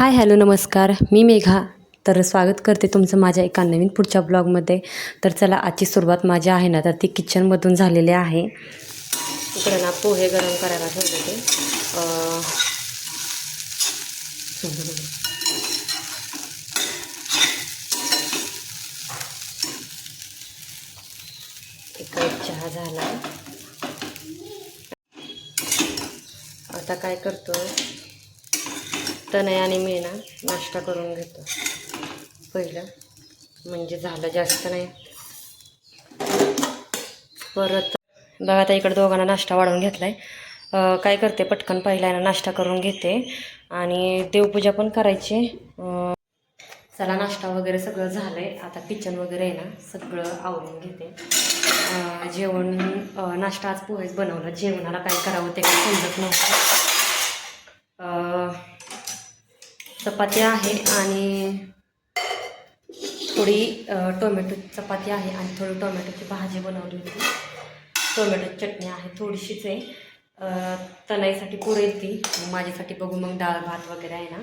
Hi hello नमस्कार. मी मेघा. तर स्वागत करते तुमचं माझ्या एका नवीन पुढच्या ब्लॉगमध्ये. तर चला आजची सुरुवात माझी आहे ना तर ती किचनमधून झालेली आहे. इकडे ना पोहे गरम करायला ठेवले ते चहा झाला. आता काय करतो तनय आणि मी ना नाश्ता करून घेतो. पहिलं म्हणजे झालं जास्त नाही. परत बघा आता इकडे दोघांना नाश्ता वाढवून घेतला आहे काय करते? पटकन पहिला आहे ना नाश्ता करून घेते. आणि देवपूजा पण करायची. चला नाश्ता वगैरे सगळं झालं आहे आता किचन वगैरे आहे ना सगळं आवरून घेते. जेवण नाश्ता आज पोहेच बनवलं. जेवणाला काय करावं ते काही समजत नव्हतं. चपाती आहे आणि थोडी टोमॅटो चपाती आहे आणि थोडी टोमॅटोची भाजी बनवली होती. टोमॅटोची चटणी आहे थोडीशीच आहे. तणाईसाठी पुरेल ती माझ्यासाठी बघू मग डाळ भात वगैरे आहे ना.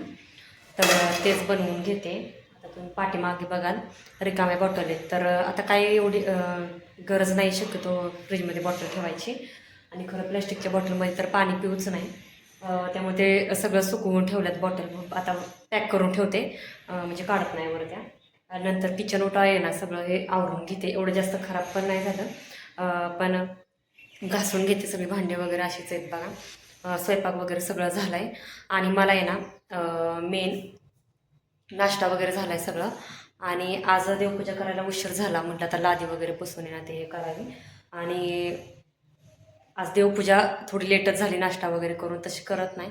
तर तेच बनवून घेते. आता तुम्ही पाठीमागे बघाल. रिकाम्या बॉटल आहेत. तर आता काय एवढी गरज नाही शक्यतो फ्रीजमध्ये बॉटल ठेवायची. आणि खरं प्लॅस्टिकच्या बॉटलमध्ये तर पाणी पिऊच नाही. त्यामुळे ते सगळं सुकवून ठेवल्यात बॉटल आता पॅक करून ठेवते. म्हणजे काढत नाही वरत्या नंतर किचन ओटा आहे ना सगळं हे आवरून घेते. एवढं जास्त खराब पण नाही झालं. पण घासून घेते सगळी भांडे वगैरे अशीच आहेत बघा. स्वयंपाक वगैरे सगळं झालं आहे आणि मला आहे ना मेन नाश्ता वगैरे झाला आहे सगळं. आणि आज देवपूजा करायला उशीर झाला म्हटलं आता लादी वगैरे पुसून येणार ते हे करावी. आणि आज देवपूजा थोडी लेटच झाली नाश्ता वगैरे करून तशी करत नाही.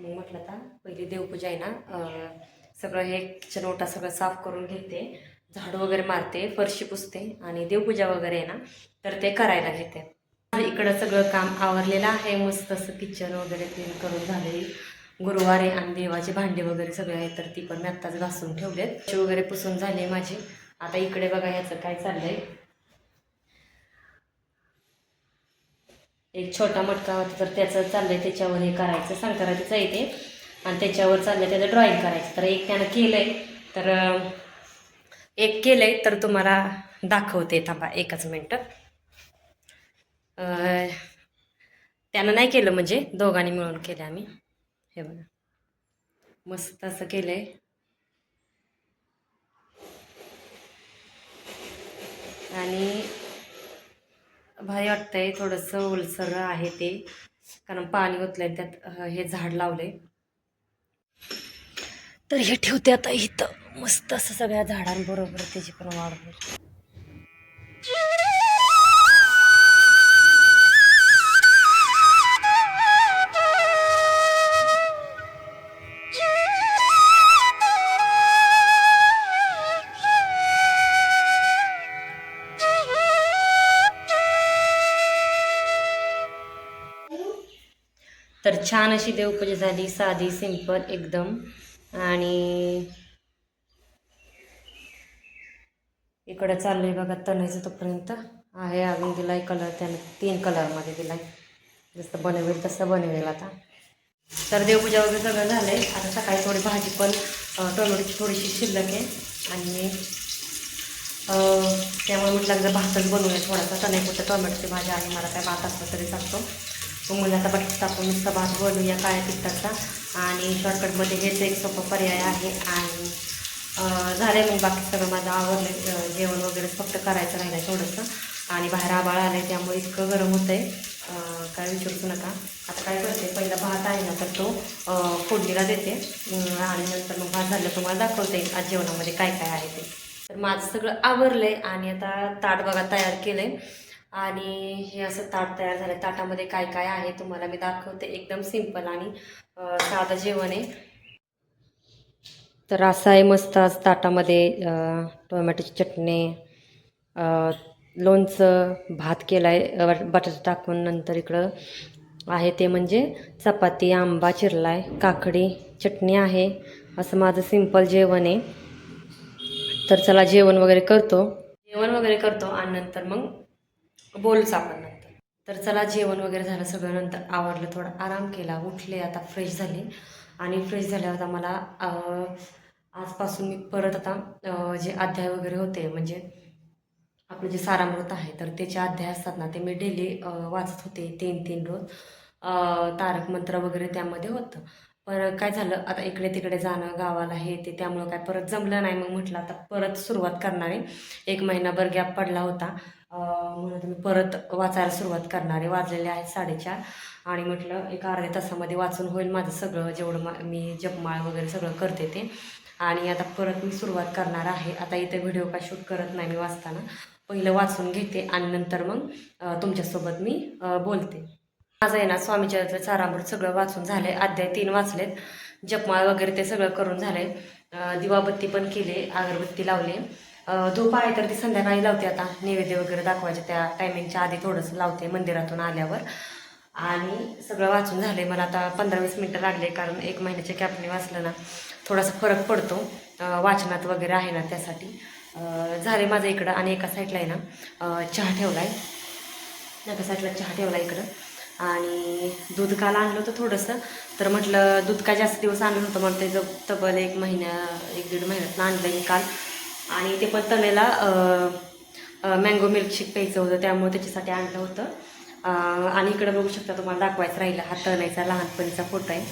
मग म्हटलं आता पहिली देवपूजा आहे ना सगळं हे किचन ओटा सगळं साफ करून घेते झाडू वगैरे मारते फरशी पुसते आणि देवपूजा वगैरे आहे ना तर ते करायला घेते. इकडं सगळं काम आवरलेलं आहे मस्त असं किचन वगैरे क्लीन करून झाले. गुरुवार आहे आणि देवाचे भांडे वगैरे सगळे आहेत तर ती पण मी आत्ताच घासून ठेवलेत. वगैरे पुसून झाली माझी. आता इकडे बघा ह्याचं काय चाललंय. एक छोटा मटका होता तर त्याचं चाललंय त्याच्यावर हे करायचं संक्रांतीचं आहे ते. आणि त्याच्यावर चाललंय त्याचं ड्रॉईंग करायचं. तर एक त्यानं केलंय तर एक एक केलंय तर तुम्हाला दाखवते थांबा एकच मिनटं. त्यानं नाही केलं म्हणजे दोघांनी मिळून केलं आम्ही. हे बघा. मस्त असं केलंय. आणि भारी वाटतंय. थोडंसं ओलसर आहे ते. कारण पाणी ओतलंय त्यात हे झाड लावलंय. तर हे ठेवते आता इथं. मस्त असं सगळ्या झाडांबरोबर त्याची पण वाढ होईल. तर छान अशी देवपूजा झाली साधी सिंपल एकदम. आणि इकडं चाललंय बघा तणायचं तोपर्यंत. आहे अजून दिलाय कलर त्यानं तीन कलरमध्ये दिलाय. जसं बनवेल तसं बनवेल आता. तर देवपूजा वगैरे सगळं झालंय. आता सकाळी थोडी भाजी पण टोमॅटोची थोडीशी शिल्लक आहे. आणि त्यामुळे म्हटलं जर भातच बनवूया. थोडासा तणायपुरतं टोमॅटोची भाजी आहे मला काय भात असलं तरी चालतो. मग म्हणजे आता बटाटा टाकून नुसता भात बनवूया काळ्या तिखटाचा आणि शॉर्टकटमध्ये हेच एक सोपं पर्याय आहे. आणि झालं मग बाकी सगळं माझं आवडलं जेवण वगैरे फक्त करायचं राहिलं थोडंसं. आणि बाहेर आबाळ आलं आहे त्यामुळे इतकं गरम होतं आहे काय विचारूच नका. आता काय करते पहिला भात आहे ना तर तो फोडणीला देते. आणि नंतर मग भात झालं तुम्हाला दाखवते आज जेवणामध्ये काय काय आहे ते. तर माझं सगळं आवरलं आहे आणि आता ताट बघा तयार केलं आहे आणि हे असं ताट तयार झालं. ताटामध्ये काय काय आहे तुम्हाला मी दाखवते. एकदम सिंपल आणि साधं जेवण आहे. तर असं आहे मस्त आज ताटामध्ये टोमॅटोची चटणी लोणचं भात केला आहे बटाटा टाकून नंतर इकडं आहे ते म्हणजे चपाती आंबा चिरला आहे काकडी चटणी आहे. असं माझं सिंपल जेवण आहे. तर चला जेवण वगैरे करतो. जेवण वगैरे करतो आणि नंतर मग बोलूच आपण नंतर. तर चला जेवण वगैरे झालं सगळं. नंतर आवडलं थोडा. आराम केला. उठले आता फ्रेश झाले. आणि फ्रेश झाल्यावर आता मला आजपासून मी परत आता जे अध्याय वगैरे होते म्हणजे आपलं जे सारामृत आहे तर त्याचे अध्याय असतात ना ते मी डेली वाचत होते तीन तीन रोज. तारक मंत्र वगैरे त्यामध्ये होतं. पण काय झालं आता इकडे तिकडे जाणं गावाला हे ते त्यामुळं काय परत जमलं नाही. मग म्हटलं आता परत सुरुवात करणार आहे. एक महिनाभर गॅप पडला होता. म्हणून मी परत वाचायला सुरुवात करणार. आहे वाजलेले आहेत साडेचार. आणि म्हटलं एक अर्ध्या तासामध्ये वाचून होईल माझं सगळं जेवढं मा मी जपमाळ वगैरे सगळं करते ते. आणि आता परत मी सुरुवात करणार आहे. आता इथे व्हिडिओ काय शूट करत नाही मी वाचताना. पहिलं वाचून घेते आणि नंतर मग तुमच्यासोबत मी बोलते. माझं आहे ना स्वामीचरित्र चारामृत सगळं वाचून झालं आहे अध्याय तीन वाचलेत. जपमाळ वगैरे ते सगळं करून झाले आहे दिवाबत्ती पण केले अगरबत्ती लावली. धूप आहे तर ती संध्याकाळी लावते आता. नैवेद्य वगैरे दाखवायच्या त्या टायमिंगच्या आधी थोडंसं लावते मंदिरातून आल्यावर. आणि सगळं वाचून झाले मला आता पंधरा वीस मिनटं लागले कारण एक महिन्याच्या कॅपने वाचलं ना थोडासा फरक पडतो. वाचनात वगैरे आहे ना त्यासाठी. झाले माझं इकडं आणि एका साईडला आहे ना चहा ठेवला आहे एका साईडला चहा ठेवला इकडं. आणि दूध काल आणलं होतं थोडंसं. तर म्हटलं दूध काय जास्त दिवस आणलं होतं मला त्याचं तब्बल एक महिन्या एक दीड महिन्यात आणलं मी काल. आणि ते पण तनेला मँगो मिल्कशेक प्यायचं होतं त्यामुळे त्याच्यासाठी आणलं होतं. आणि इकडं बघू शकता तुम्हाला दाखवायचं राहिलं हा तनायचा लहानपणीचा फोटो आहे.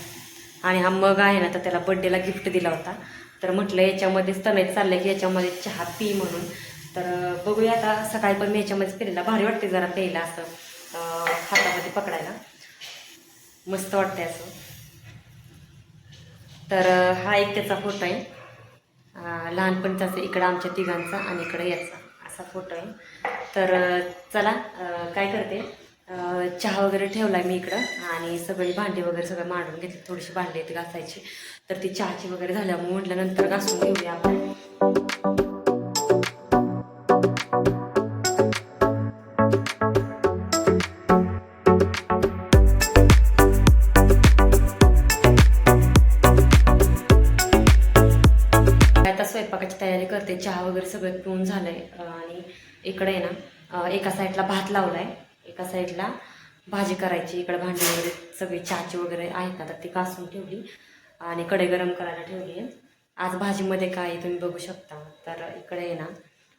आणि हा मग आहे ना तर त्याला बड्डेला गिफ्ट दिला होता. तर म्हटलं याच्यामध्येच तनायचं चाललं की याच्यामध्ये चहा पी म्हणून. तर बघूया आता सकाळी पण मी याच्यामध्येच पिलेला. भारी वाटते जरा प्यायला असं हातामध्ये पकडायला. मस्त वाटते असं. तर हा एक त्याचा फोटो आहे. लहानपणीचा लहानपणीचाच इकडं आमच्या तिघांचा आणि इकडं याचा असा फोटो आहे. तर चला काय करते? चहा वगैरे ठेवला आहे मी इकडं आणि सगळी भांडी वगैरे सगळं मांडून घेतली. थोडीशी भांडी आहेत घासायची. तर ती चहाची वगैरे झाल्यामुळे म्हटलं नंतर घासून घेऊया आपण. सगळं पिऊन झालं आहे आणि इकडे आहे ना एका साईडला भात लावला आहे एका साईडला भाजी करायची. इकडे भांडी वगैरे सगळी चहाची वगैरे आहेत. ना तर ती कासून ठेवली. आणि कढई गरम करायला ठेवली आहे. आज भाजीमध्ये काय तुम्ही बघू शकता. तर इकडे आहे ना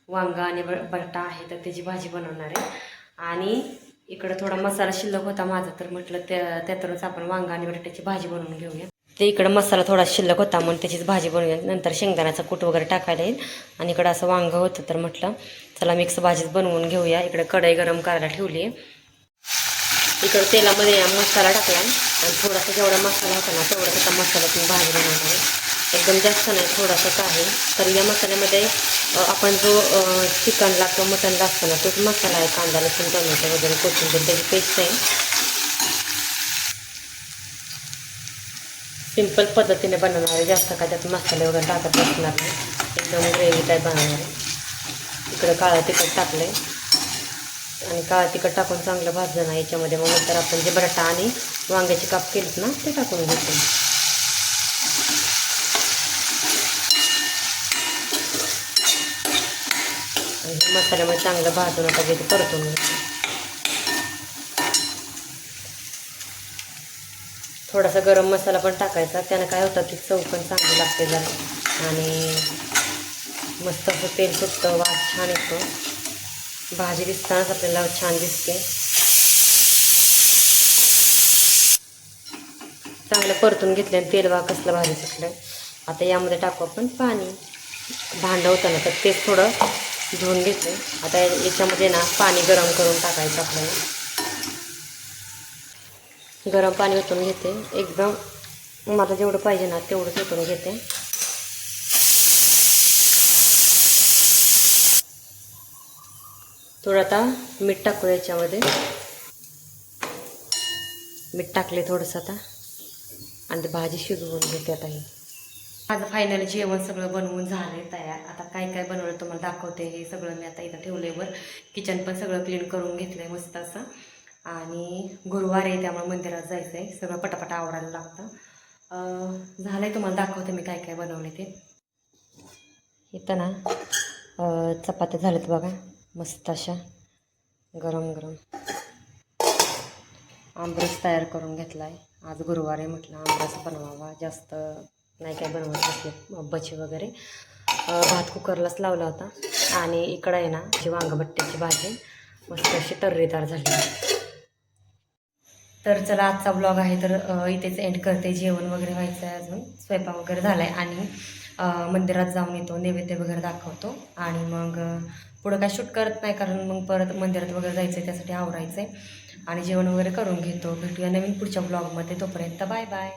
वांगा आणि ब- बटाटा आहे. तर त्याची भाजी बनवणार आहे. आणि इकडं थोडा मसाला शिल्लक होता माझा. तर म्हटलं त्या त्यातूनच आपण वांगा आणि बटाट्याची भाजी बनवून घेऊया. ते इकडं मसाला थोडा शिल्लक होता म्हणून त्याचीच भाजी बनवूया. नंतर शेंगदाण्याचा कूट वगैरे टाकायला येईल. आणि इकडं असं वांगं होतं तर म्हटलं चला मिक्स भाजीच बनवून घेऊया. इकडं कढई गरम करायला ठेवली आहे इकडं तेलामध्ये या मसाला टाकला. आणि थोडासा जेवढा मसाला होता ना तेवढाच मसाला मसाल्यातून भाजी बनवणार आहे. एकदम जास्त नाही थोडासाच आहे. तर या मसाल्यामध्ये आपण जो चिकन चिकनला किंवा मटनला असतो ना तोच मसाला आहे. कांदा लसूण टोमॅटो वगैरे कोथिंबीर त्याची पेस्ट आहे. सिंपल पद्धतीने बनवणार आहे जास्त काय त्यात मसाले वगैरे टाकत बसणार नाही. एकदम ग्रेव्ही टाईप बनवणार. आहे इकडं काळं तिखट टाकलं आहे आणि काळं तिखट टाकून चांगलं भाजलं ना याच्यामध्ये. मग नंतर आपण जे बटाटा आणि वांग्याचे काप केलेत ना ते टाकून घेतो. आणि मसाल्यामध्ये चांगलं भाजून आता घेते परतून. घेतो थोडासा गरम मसाला पण टाकायचा. त्यानं काय होतं की चव पण चांगली लागते जरा. आणि मस्त असं तेल सुटतं वास छान येतो. भाजी दिसतानाच आपल्याला छान दिसते. चांगलं परतून घेतलं तेल वा कसलं भाजी सुटलं आता यामध्ये टाकू आपण पाणी. भांडं होतं ना तर तेच थोडं धुवून घेतलं आता याच्यामध्ये ना पाणी गरम करून टाकायचं आपल्याला. गरम पाणी ओतून घेते. एकदम मला जेवढं पाहिजे ना तेवढंच ओतून घेते. थोडं आता मीठ टाकू याच्यामध्ये. मीठ टाकले थोडंसं आता. आणि ते भाजी शिजवून घेते आता ही. माझं फायनल जेवण सगळं बनवून झालं तयार. आता काय काय बनवलं तुम्हाला दाखवते. हे सगळं मी आता इथं ठेवलं वर. किचन पण सगळं क्लीन करून घेतलं आहे मस्त असं. आणि गुरुवार आहे त्यामुळे मंदिरात जायचं आहे सगळं पटापट आवडायला लागतं. झालं आहे तुम्हाला दाखवते मी काय काय बनवले ते. इथं ना चपात्या झाल्यात बघा. मस्त अशा. गरम गरम. आमरस तयार करून घेतला आहे आज गुरुवार आहे म्हटलं आमरस बनवावा. जास्त नाही काय बनवत असले बचे वगैरे. भात कुकरलाच लावला होता. आणि इकडं आहे ना जी वांगबट्ट्याची भाजी. मस्त अशी तर्रेदार झाली. तर चला आजचा ब्लॉग आहे तर इथेच एंड करते. जेवण वगैरे व्हायचं आहे अजून. स्वयंपाक वगैरे झाला आहे आणि मंदिरात जाऊन येतो नैवेद्य वगैरे दाखवतो. आणि मग पुढं काय शूट करत नाही कारण मग परत मंदिरात वगैरे जायचं आहे त्यासाठी आवरायचं आहे आणि जेवण वगैरे करून घेतो. भेटूया नवीन पुढच्या ब्लॉगमध्ये तोपर्यंत बाय बाय